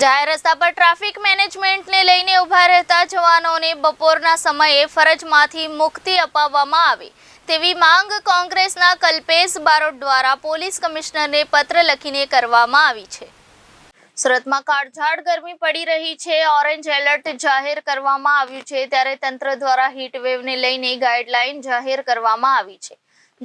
જાહેર રસ્તા પર ટ્રાફિક મેનેજમેન્ટને લઈને ઊભા રહેતા જવાનોને બપોરના સમયે ફરજમાંથી મુક્તિ અપાવવામાં આવે. તેવી માંગ કોંગ્રેસના કલ્પેશ બારોટ દ્વારા પોલીસ કમિશનરને પત્ર લખીને કરવામાં આવી છે. સુરતમાં કાળઝાળ ગરમી પડી રહી છે. ઓરેન્જ એલર્ટ જાહેર કરવામાં આવ્યું છે. ત્યારે તંત્ર દ્વારા વેવને લઈને ગાઈડલાઈન જાહેર કરવામાં આવી છે.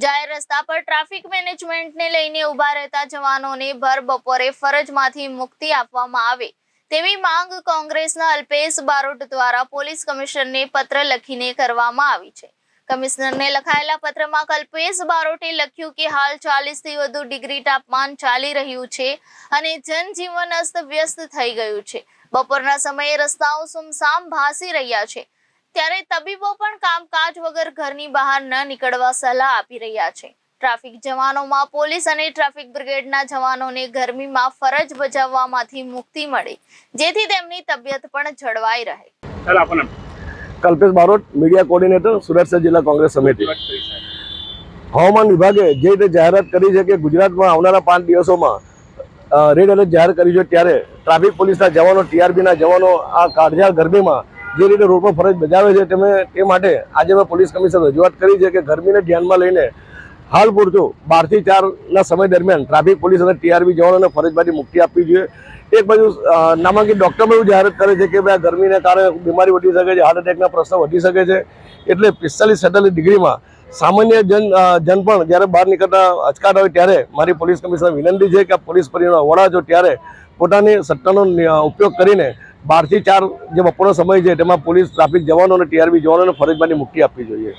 જાહેર રસ્તા પર ટ્રાફિક મેનેજમેન્ટને લઈને ઊભા રહેતા જવાનોને ભર બપોરે ફરજમાંથી મુક્તિ આપવામાં આવે. તેવી માંગ કોંગ્રેસના અલ્પેશ બારોટ દ્વારા પોલીસ કમિશનરને પત્ર લખીને કરવામાં આવી છે. કમિશનરને લખાયેલા પત્રમાં કલ્પેશ બારોટે લખ્યું કે હાલ ચાલીસથી વધુ ડિગ્રી તાપમાન ચાલી રહ્યું છે અને જનજીવન અસ્ત વ્યસ્ત થઈ ગયું છે. બપોરના સમયે રસ્તાઓ સુમસામ ભાસી રહ્યા છે. ત્યારે તબીબો પણ કામકાજ વગર ઘરની બહાર ન નીકળવા સલાહ આપી રહ્યા છે. ટ્રાફિક જવાનોમાં પોલીસ અને ટ્રાફિક બ્રિગેડના જવાનોને ગરમીમાં ફરજ બજાવવામાંથી મુક્તિ મળે જેથી તેમની તબિયત પણ જળવાઈ રહે. કલ્પેશ બારોટ મીડિયા કોર્ડિનેટર સુરક્ષા જિલ્લા કોંગ્રેસ સમિતિ. હવામાન વિભાગે જે રીતે જાહેરાત કરી છે કે ગુજરાતમાં આવનારા પાંચ દિવસોમાં રેડ એલર્ટ જાહેર કર્યું છે ત્યારે ટ્રાફિક પોલીસના જવાનો ટીઆરબીના જવાનો આ કાળઝાળ ગરમીમાં જે રીતે રોડ ફરજ બજાવે છે તમે તે માટે આજે મેં પોલીસ કમિશનર રજૂઆત કરી છે કે ગરમીને ધ્યાનમાં લઈને હાલ પૂરતું બારથી ચારના સમય દરમિયાન ટ્રાફિક પોલીસ અને ટીઆરબી જવાનોને ફરજમાંથી મુક્તિ આપવી જોઈએ. એક બાજુ નામાંકિત ડૉક્ટર પણ એવું જાહેરાત કરે છે કે ભાઈ ગરમીને કારણે બીમારી વધી શકે છે, હાર્ટ એટેકના પ્રશ્ન વધી શકે છે. એટલે પિસ્તાલીસ સેતાલીસ ડિગ્રીમાં સામાન્ય જન જન પણ જ્યારે બહાર નીકળતા અચકાટ હોય ત્યારે મારી પોલીસ કમિશનર વિનંતી છે કે પોલીસ પરિવારના વડા છો ત્યારે પોતાની સત્તાનો ઉપયોગ કરીને બારથી ચાર જે બપોરનો સમય છે, તેમાં પોલીસ ટ્રાફિક જવાનો અને ટીઆરબી જવાનોને ફરજમાંની મુક્તિ આપવી જોઈએ.